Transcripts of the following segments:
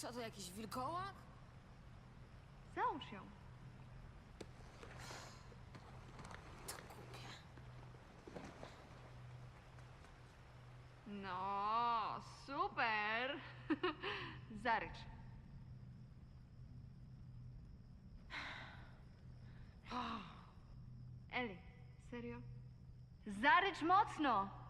Co to, jakiś wilkołak? Załóż ją. No, super! Zarycz. Eli, serio? Zarycz mocno!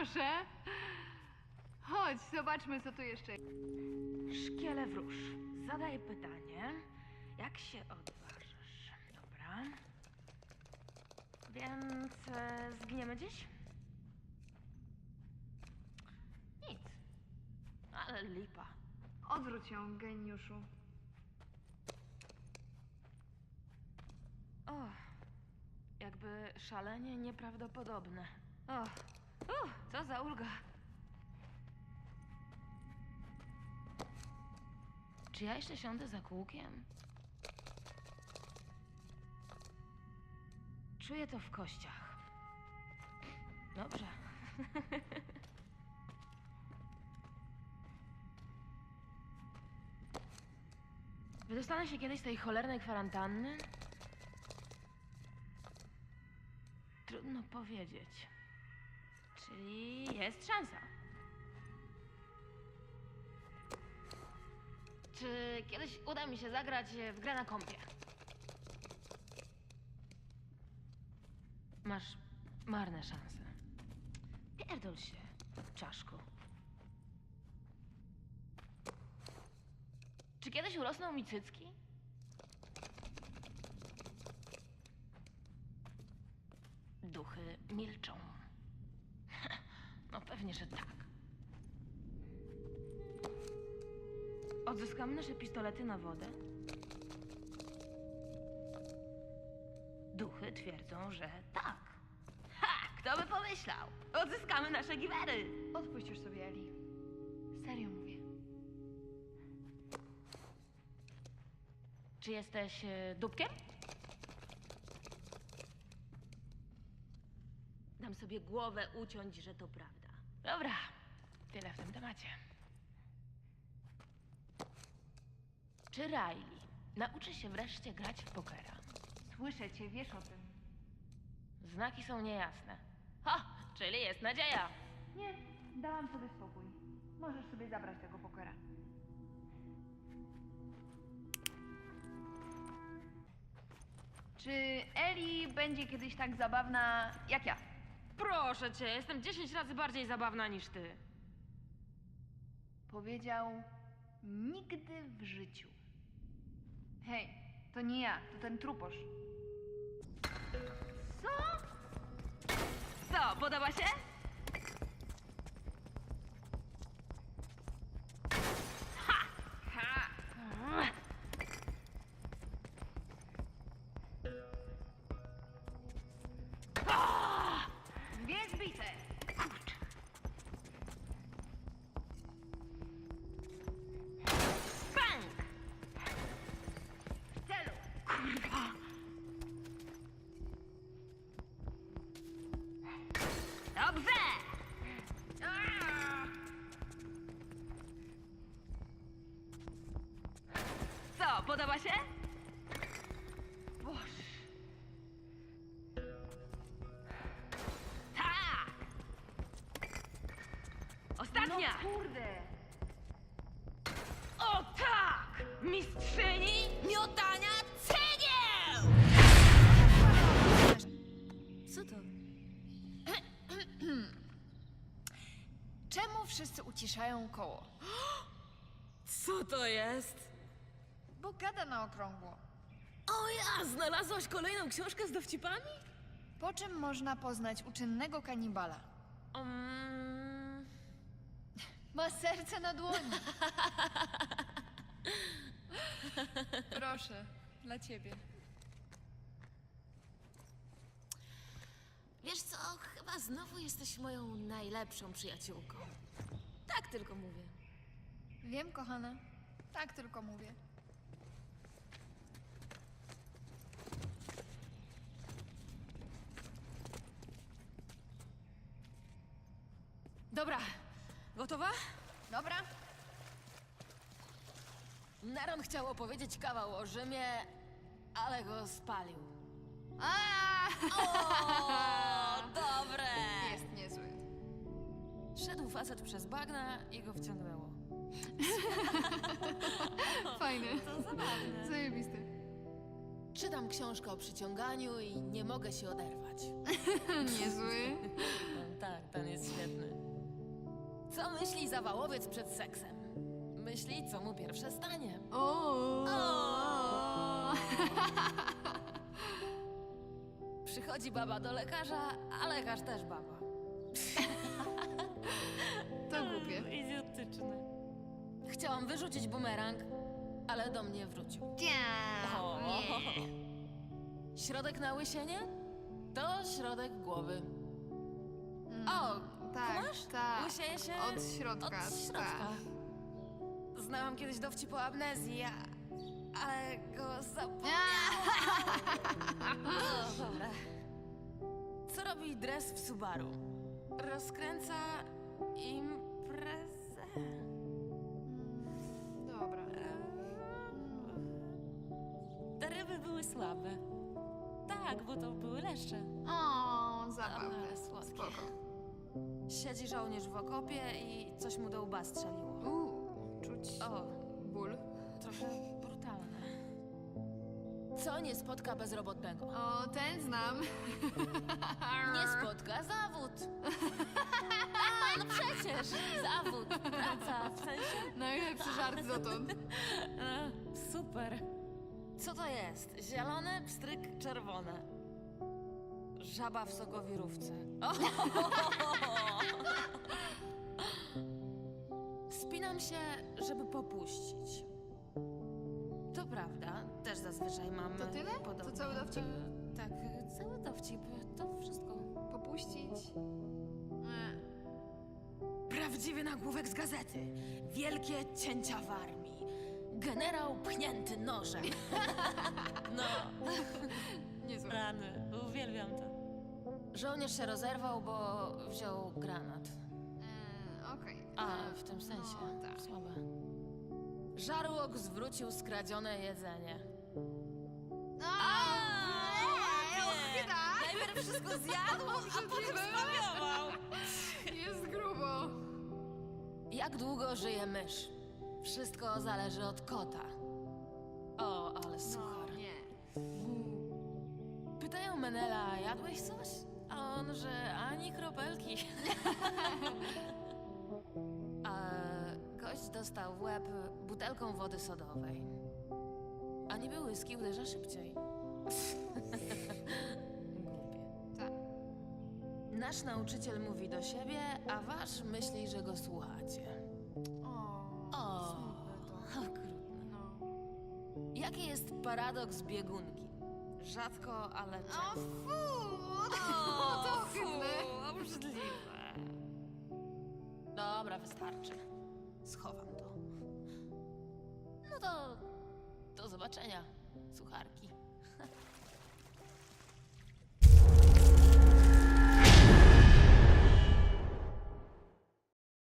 Proszę. Chodź, zobaczmy, co tu jeszcze jest. Szkiele wróż. Zadaję pytanie. Jak się odważysz? Dobra. Więc e, zginiemy dziś? Nic. Ale lipa. Odwróć ją, geniuszu. O, jakby szalenie nieprawdopodobne. O, Uff, co za ulga. Czy ja jeszcze siądę za kółkiem? Czuję to w kościach. Dobrze. Wydostanę się kiedyś z tej cholernej kwarantanny? Trudno powiedzieć. Czyli jest szansa. Czy kiedyś uda mi się zagrać w grę na kompie? Masz marne szanse. Pierdol się, czaszku. Czy kiedyś urosną mi cycki? Duchy milczą. Pewnie, że tak. Odzyskamy nasze pistolety na wodę? Duchy twierdzą, że tak. Ha! Kto by pomyślał? Odzyskamy nasze giwery! odpuść już sobie, Eli. Serio mówię. Czy jesteś e, dupkiem? Dam sobie głowę uciąć, że to prawda. Dobra, tyle w tym temacie. Czy Riley nauczy się wreszcie grać w pokera? Słyszę cię, wiesz o tym. Znaki są niejasne. Ha! Czyli jest nadzieja! Nie, dałam sobie spokój. Możesz sobie zabrać tego pokera. Czy Eli będzie kiedyś tak zabawna jak ja? Proszę cię, jestem 10 razy bardziej zabawna niż ty. Powiedział nigdy w życiu. Hej, to nie ja, to ten truposz. Co? Co, podoba się? Kurde! O tak! Mistrzyni miotania cegieł! Co to? Czemu wszyscy uciszają koło? Co to jest? Bo gada na okrągło. O ja, znalazłaś kolejną książkę z dowcipami? Po czym można poznać uczynnego kanibala? Um, Ma serce na dłoni. Proszę, dla ciebie. Wiesz co, chyba znowu jesteś moją najlepszą przyjaciółką. Tak tylko mówię. Wiem, kochana. Tak tylko mówię. Dobra, gotowa? Dobra? Neron chciał opowiedzieć kawał o Rzymie, ale go spalił. O, dobre! Jest niezły. Szedł facet przez bagna i go wciągnęło. Fajny. To zabawne. Zajebisty. Czytam książkę o przyciąganiu i nie mogę się oderwać. Niezły. tak, ten jest świetny. Co myśli zawałowiec przed seksem? Myśli, co mu pierwsze stanie. O. Przychodzi baba do lekarza, a lekarz też baba. To głupie. Idiotyczne. Chciałam wyrzucić bumerang, ale do mnie wrócił. O. Środek na łysienie? To środek głowy. Mm, O, tak, kumasz? tak. Się Od środka. od środka. Tak. Znałam kiedyś dowcip o amnezji, a- ale go zapomniałam. O, dobra. Co robi dres w Subaru? Rozkręca imprezę. Dobra. Te ryby były słabe. Tak, bo to były leszcze. O, zabawne. Ale słodkie. Spoko. Siedzi żołnierz w okopie i coś mu do łba strzeliło. Uuu, czuć O, ból. trochę brutalne. Co nie spotka bezrobotnego? O, ten znam. Nie spotka zawód. A, no przecież, zawód, praca, w sensie. Najlepszy żart dotąd. Super. Co to jest? Zielone, pstryk, czerwone. Żaba w sokowirówce. Spinam się, żeby popuścić. To prawda, też zazwyczaj mam To tyle? To podobnie. cały dowcip? E, Tak, cały dowcip, to wszystko. Popuścić. Nie. Prawdziwy nagłówek z gazety. Wielkie cięcia w armii. Generał pchnięty nożem. No, Niezły. rany. Uwielbiam to. Żołnierz się rozerwał, bo wziął granat. E, Okej. A, w tym sensie. No, tak. Słabe. Żarłok zwrócił skradzione jedzenie. Najpierw wszystko zjadł, a potem Zwariował! Jest grubo. Jak długo żyje mysz? Wszystko zależy od kota. O, ale suchar. No, nie. Pytają Menela, jadłeś coś? A on, że ani kropelki. A gość dostał w łeb butelką wody sodowej. A niby whisky uderza szybciej. Głupie. Tak. Nasz nauczyciel mówi do siebie, a wasz myśli, że go słuchacie. O, O, smutne to. okrutne. No. Jaki jest paradoks biegunki? Rzadko, ale O, często. fu! No, to ohydne. obrzydliwe. Dobra, wystarczy. Schowam to. No to do zobaczenia, sucharki.